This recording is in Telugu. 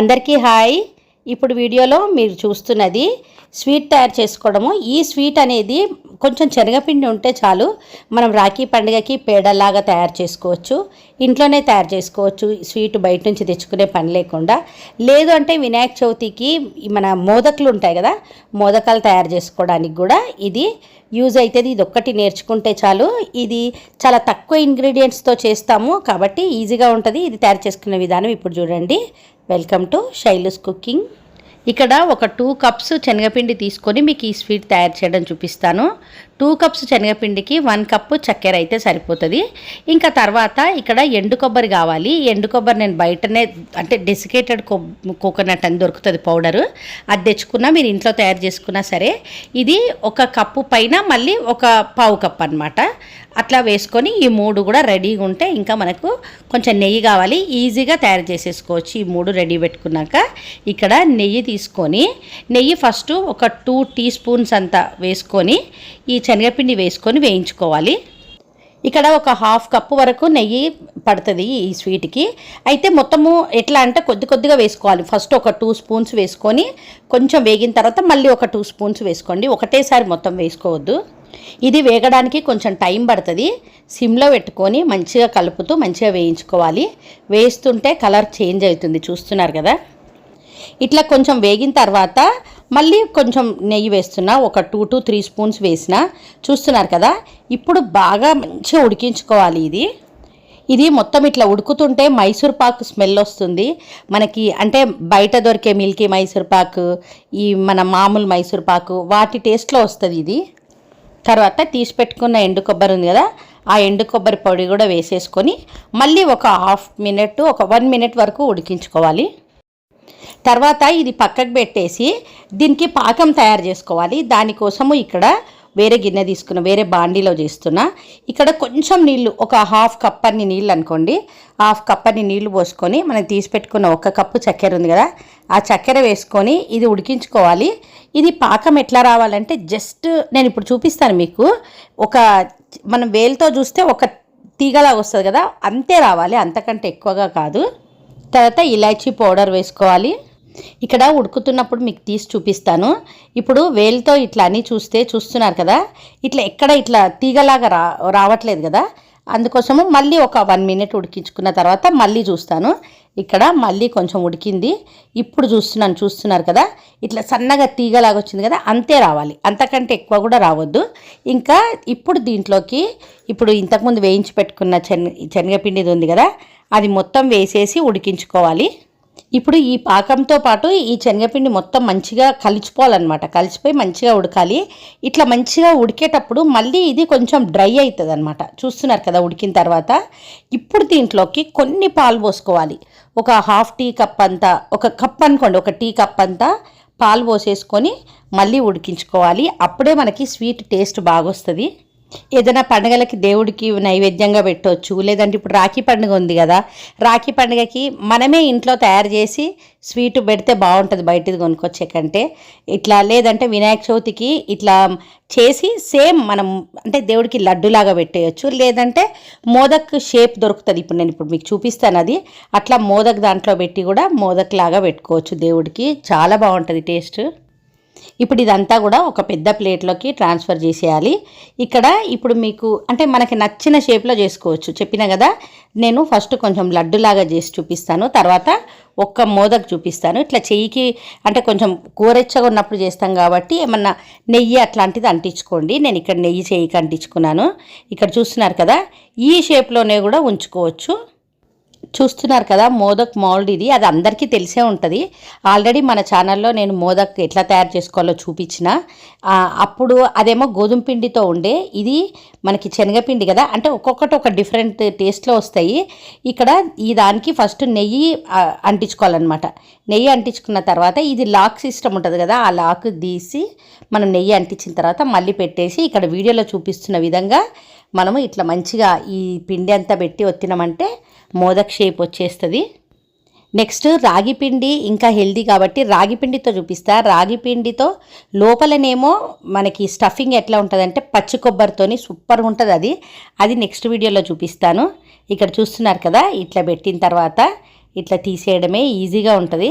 అందరికీ హాయ్. ఇప్పుడు వీడియోలో మీరు చూస్తున్నది స్వీట్ తయారు చేసుకోవడము. ఈ స్వీట్ అనేది కొంచెం శనగపిండి ఉంటే చాలు. మనం రాఖీ పండుగకి పేడలాగా తయారు చేసుకోవచ్చు. ఇంట్లోనే తయారు చేసుకోవచ్చు. స్వీట్ బయట నుంచి తెచ్చుకునే పని లేకుండా. లేదు అంటే వినాయక చవితికి మన మోదకులు ఉంటాయి కదా మోదకాలు తయారు చేసుకోవడానికి కూడా ఇది యూజ్ అవుతుంది ఇది ఒక్కటి నేర్చుకుంటే చాలు. ఇది చాలా తక్కువ ఇంగ్రీడియంట్స్తో చేస్తాము కాబట్టి ఈజీగా ఉంటుంది. ఇది తయారు చేసుకునే విధానం ఇప్పుడు చూడండి. వెల్కమ్ టు శైలుస్ కుకింగ్ ఇక్కడ ఒక టూ కప్స్ శనగపిండి తీసుకొని మీకు ఈ స్వీట్ తయారు చేయడం చూపిస్తాను. టూ కప్స్ శనగపిండికి వన్ కప్పు చక్కెర అయితే సరిపోతుంది. ఇంకా తర్వాత ఇక్కడ ఎండు కొబ్బరి కావాలి. ఎండు కొబ్బరి నేను బయటనే అంటే డెసికేటెడ్ కోకోనట్ అని దొరుకుతుంది పౌడరు అది తెచ్చుకున్నా మీరు ఇంట్లో తయారు చేసుకున్నా సరే ఇది ఒక కప్పు పైన మళ్ళీ ఒక పావు కప్ అనమాట అట్లా వేసుకొని ఈ మూడు కూడా రెడీగా ఉంటే ఇంకా మనకు కొంచెం నెయ్యి కావాలి. ఈజీగా తయారు చేసేసుకోవచ్చు. ఈ మూడు రెడీ పెట్టుకున్నాక ఇక్కడ నెయ్యి తీసుకొని నెయ్యి ఫస్ట్ ఒక టూ టీ స్పూన్స్ అంతా వేసుకొని ఈ శనగపిండి వేసుకొని వేయించుకోవాలి. ఇక్కడ ఒక హాఫ్ కప్పు వరకు నెయ్యి పడుతుంది ఈ స్వీట్కి అయితే మొత్తము ఎట్లా అంటే కొద్ది కొద్దిగా వేసుకోవాలి. ఫస్ట్ ఒక టూ స్పూన్స్ వేసుకొని కొంచెం వేగిన తర్వాత మళ్ళీ ఒక టూ స్పూన్స్ వేసుకోండి. ఒకటేసారి మొత్తం వేసుకోవద్దు. ఇది వేగడానికి కొంచెం టైం పడుతుంది. సిమ్లో పెట్టుకొని మంచిగా కలుపుతూ మంచిగా వేయించుకోవాలి. వేస్తుంటే కలర్ చేంజ్ అవుతుంది. చూస్తున్నారు కదా? ఇట్లా కొంచెం వేగిన తర్వాత మళ్ళీ కొంచెం నెయ్యి వేస్తున్నా ఒక టూ టు త్రీ స్పూన్స్ వేసిన. చూస్తున్నారు కదా ఇప్పుడు బాగా మంచిగా ఉడికించుకోవాలి ఇది. ఇది మొత్తం ఇట్లా ఉడుకుతుంటే మైసూర్ పాక్ స్మెల్ వస్తుంది. మనకి అంటే బయట దొరికే మిల్కీ మైసూర్ పాక్ ఈ మన మామూలు మైసూర్ పాకు వాటి టేస్ట్లో వస్తుంది ఇది. తర్వాత తీసి పెట్టుకున్న ఎండు కొబ్బరి ఉంది కదా ఆ ఎండు కొబ్బరి పొడి కూడా వేసేసుకొని మళ్ళీ ఒక హాఫ్ మినిట్ ఒక వన్ మినిట్ వరకు ఉడికించుకోవాలి. తర్వాత ఇది పక్కకు పెట్టేసి దీనికి పాకం తయారు చేసుకోవాలి. దానికోసము ఇక్కడ వేరే గిన్నె తీసుకున్న వేరే బాండీలో చేస్తున్నా. ఇక్కడ కొంచెం నీళ్ళు ఒక హాఫ్ కప్ అన్ని నీళ్ళు అనుకోండి. హాఫ్ కప్ అన్ని నీళ్ళు పోసుకొని మనం తీసి పెట్టుకున్న ఒక కప్పు చక్కెర ఉంది కదా ఆ చక్కెర వేసుకొని ఇది ఉడికించుకోవాలి. ఇది పాకం ఎట్లా రావాలంటే జస్ట్ నేను ఇప్పుడు చూపిస్తాను మీకు. ఒక మనం వేలుతో చూస్తే ఒక తీగలాగా వస్తుంది కదా అంతే రావాలి. అంతకంటే ఎక్కువగా కాదు. తర్వాత ఇలాచీ పౌడర్ వేసుకోవాలి. ఇక్కడ ఉడుకుతున్నప్పుడు మీకు తీసి చూపిస్తాను. ఇప్పుడు వేలుతో ఇట్లా అని చూస్తే చూస్తున్నారు కదా ఇట్లా ఎక్కడ ఇట్లా తీగలాగా రా రావట్లేదు కదా అందుకోసము మళ్ళీ ఒక వన్ మినిట్ ఉడికించుకున్న తర్వాత మళ్ళీ చూస్తాను. ఇక్కడ మళ్ళీ కొంచెం ఉడికింది. ఇప్పుడు చూస్తున్నాను చూస్తున్నారు కదా ఇట్లా సన్నగా తీగలాగా వచ్చింది కదా అంతే రావాలి. అంతకంటే ఎక్కువ కూడా రావద్దు. ఇంకా ఇప్పుడు దీంట్లోకి ఇప్పుడు ఇంతకుముందు వేయించి పెట్టుకున్న శనగ శనగపిండిది ఉంది కదా అది మొత్తం వేసేసి ఉడికించుకోవాలి. ఇప్పుడు ఈ పాకంతో పాటు ఈ శనగపిండి మొత్తం మంచిగా కలిసిపోవాలన్నమాట కలిసిపోయి మంచిగా ఉడకాలి. ఇట్లా మంచిగా ఉడికేటప్పుడు మళ్ళీ ఇది కొంచెం డ్రై అవుతుంది అనమాట చూస్తున్నారు కదా ఉడికిన తర్వాత. ఇప్పుడు దీంట్లోకి కొన్ని పాలు పోసుకోవాలి. ఒక హాఫ్ టీ కప్ అంతా ఒక కప్ అనుకోండి ఒక టీ కప్ అంతా పాలు పోసేసుకొని మళ్ళీ ఉడికించుకోవాలి. అప్పుడే మనకి స్వీట్ టేస్ట్ బాగా వస్తుంది ఏదైనా పండుగలకి దేవుడికి నైవేద్యంగా పెట్టవచ్చు లేదంటే ఇప్పుడు రాఖీ పండుగ ఉంది కదా రాఖీ పండుగకి మనమే ఇంట్లో తయారు చేసి స్వీట్ పెడితే బాగుంటుంది బయటది కొనుక్కొచ్చే కంటే. ఇట్లా లేదంటే వినాయక చవితికి ఇట్లా చేసి సేమ్ మనం అంటే దేవుడికి లడ్డులాగా పెట్టేయచ్చు. లేదంటే మోదక్ షేప్ దొరుకుతుంది. ఇప్పుడు నేను ఇప్పుడు మీకు చూపిస్తాను అది. అట్లా మోదక్ దాంట్లో పెట్టి కూడా మోదక్ లాగా పెట్టుకోవచ్చు దేవుడికి. చాలా బాగుంటుంది టేస్ట్. ఇప్పుడు ఇదంతా కూడా ఒక పెద్ద ప్లేట్లోకి ట్రాన్స్ఫర్ చేసేయాలి. ఇక్కడ ఇప్పుడు మీకు అంటే మనకి నచ్చిన షేప్లో చేసుకోవచ్చు. చెప్పిన కదా నేను ఫస్ట్ కొంచెం లడ్డులాగా చేసి చూపిస్తాను. తర్వాత ఒక్క మోదకు చూపిస్తాను. ఇట్లా చెయ్యికి అంటే కొంచెం కూరెచ్చగా ఉన్నప్పుడు చేస్తాం కాబట్టి ఏమన్నా నెయ్యి అట్లాంటిది అంటించుకోండి. నేను ఇక్కడ నెయ్యి చెయ్యికి అంటించుకున్నాను. ఇక్కడ చూస్తున్నారు కదా ఈ షేప్లోనే కూడా ఉంచుకోవచ్చు. చూస్తున్నారు కదా మోదక్ మౌల్డ్ ఇది. అది అందరికీ తెలిసే ఉంటుంది. ఆల్రెడీ మన ఛానల్లో నేను మోదక్ ఎట్లా తయారు చేసుకోవాలో చూపించిన. అప్పుడు అదేమో గోధుమ పిండితో ఉండే. ఇది మనకి శనగపిండి కదా. అంటే ఒక్కొక్కటి ఒక డిఫరెంట్ టేస్ట్లో వస్తాయి. ఇక్కడ ఈ దానికి ఫస్ట్ నెయ్యి అంటించుకోవాలన్నమాట. నెయ్యి అంటించుకున్న తర్వాత ఇది లాక్ సిస్టమ్ ఉంటుంది కదా ఆ లాక్ తీసి మనం నెయ్యి అంటించిన తర్వాత మళ్ళీ పెట్టేసి ఇక్కడ వీడియోలో చూపిస్తున్న విధంగా మనము ఇట్లా మంచిగా ఈ పిండి అంతా పెట్టి ఒత్తినామంటే మోదక్ షేప్ వచ్చేస్తుంది. నెక్స్ట్ రాగి పిండి ఇంకా హెల్దీ కాబట్టి రాగి పిండితో చూపిస్తా. రాగి పిండితో లోపలనేమో మనకి స్టఫింగ్ ఎట్లా ఉంటుందంటే పచ్చి కొబ్బరితోని సూపర్ ఉంటుంది అది. అది నెక్స్ట్ వీడియోలో చూపిస్తాను. ఇక్కడ చూస్తున్నారు కదా ఇట్లా పెట్టిన తర్వాత ఇట్లా తీసేయడమే ఈజీగా ఉంటుంది.